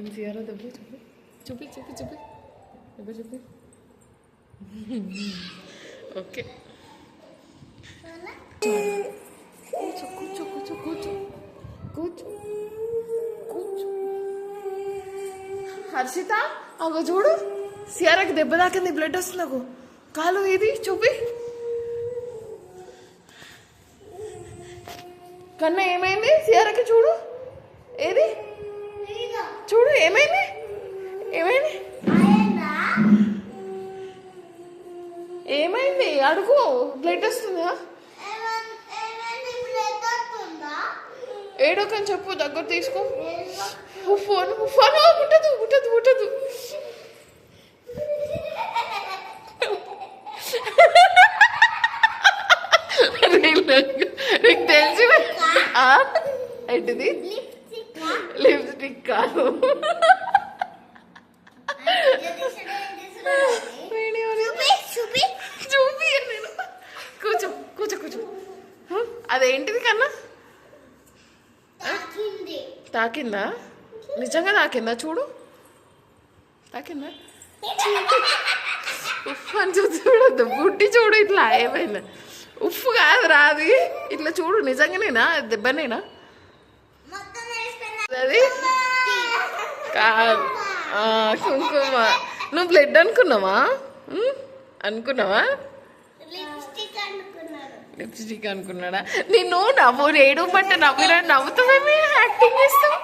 కానీ సియారా దెబ్బ చూపి చూపి చూపి చూపి దెబ్బ చూపి ఓకే కూర్చో కూర్చో కూర్చో కూర్చో కూర్చో కూర్చో హర్షిత అగో చూడు. సియారాకి దెబ్బ తాకింది బ్లడ్ వస్తుంది నాకు. కాలు ఇది చూపి. కన్నా ఏమైంది? సియారాకి చూడు. ఏది? చూడు ఏమైంది? ఏమైంది? ఏమైంది? అడుగు బ్లడ్ వస్తుందా? ఏడోకని చెప్పు దగ్గర తీసుకో. ఫోన్ ఫోన్ ముట్టదు ముట్టదు ముట్టదు. నీకు తెలిసి ఏంటిది? లిప్స్టిక్ కాదు. చూపి కూర్చో కూర్చో కూర్చో అదేంటిది కన్నా? తాకిందా? నిజంగా తాకిందా? చూడు. తాకిందా? ఉఫ్ అని చూసి చూడొద్దు. బుడ్డి చూడు ఇట్లా ఏమైందా? ఉప్పు కాదు రాది. ఇట్లా చూడు నిజంగానేనా? దెబ్బనేనా? కాదు. కుంకుమ. నువ్వు బ్లడ్ అనుకున్నావా? అనుకున్నావా? లిప్స్టిక్ అనుకున్నాడా? నిన్ను నవ్వు ఏడు పట్ట నవ్వురా నవ్వుతావేమి? యాక్టింగ్ చేస్తావు?